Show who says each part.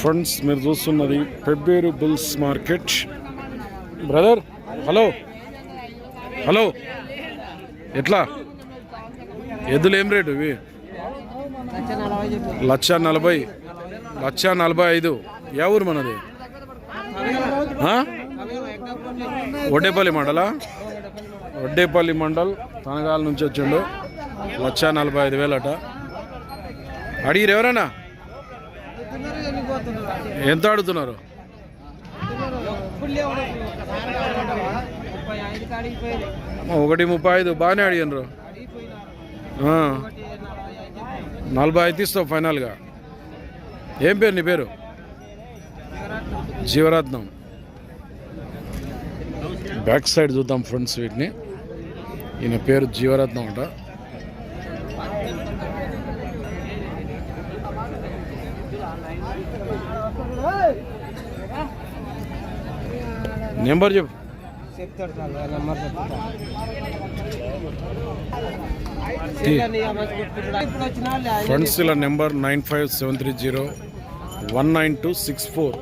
Speaker 1: Friends మీరు చూస్తున్నది Pebbair bulls market. Brother hello. Hello. ఎట్లా? ఎద్దులు ఏం రేటు ఇవి? లక్ష నలభై. లక్ష నలభై ఐదు. ఏ ఊరు మనది? వడ్డేపల్లి మండలా? వడ్డేపల్లి మండల్ తనగాల నుంచి వచ్చిండు. లక్ష నలభై ఐదు వేలట. అడిగిరు ఎవరైనా ఎంత అడుగుతున్నారు ఒకటి ముప్పై ఐదు బాగానే అడిగినరు నలభై ఐదు ఇస్తావు ఫైనల్గా. ఏం పేరు నీ పేరు? జీవరత్నం. బ్యాక్ సైడ్ చూద్దాం ఫ్రెండ్స్ వీటిని. ఈయన పేరు జీవరత్నం అంట. నెంబర్ చెప్పు.
Speaker 2: చెప్తాడు నెంబర్ చెప్తా.
Speaker 1: ఫ్రెండ్స్ ఇలా number nine five seven three zero one nine two six four.